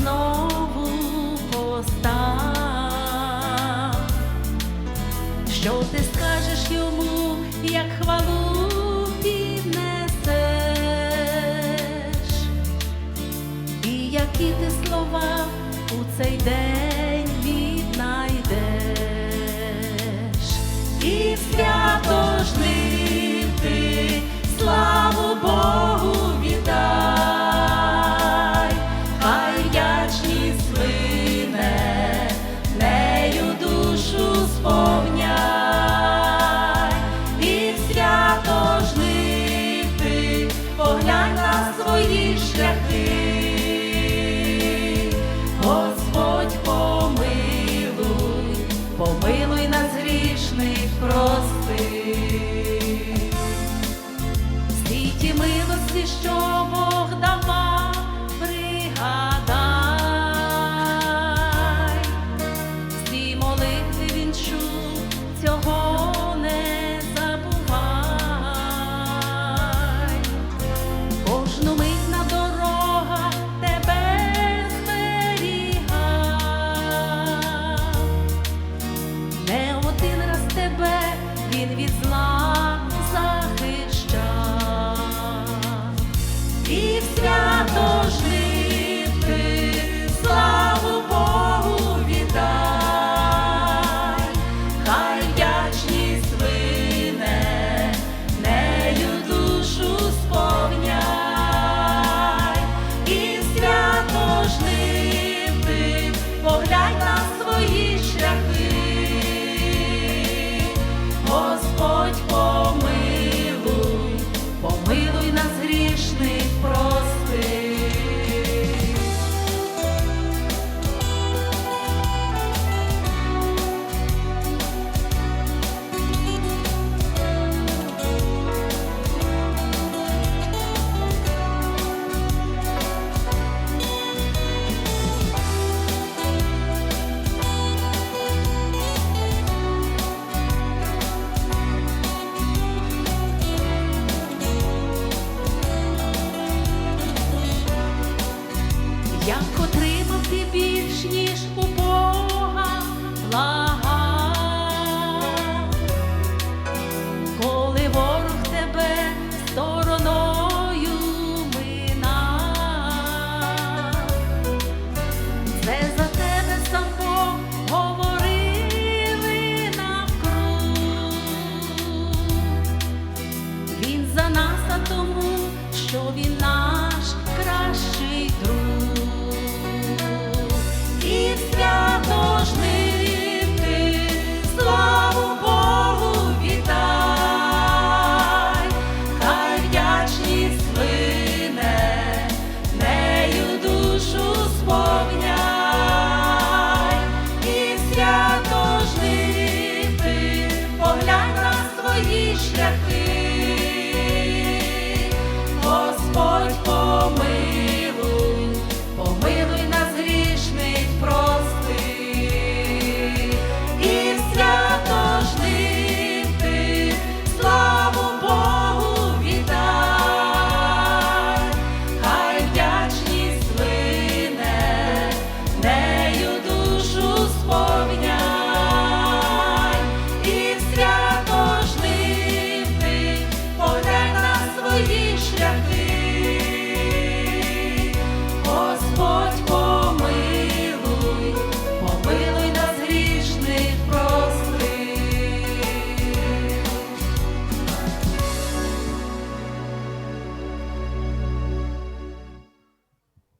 знову постав. Що ти скажеш йому, як хвалу піднесеш? І які ти слова у цей день віднайдеш? І тебе він від. я б більш, ніж у Бога коли ворог тебе стороною минав, це за тебе сам Бог говорили. Він за нас, а тому, що він нас. шляхи.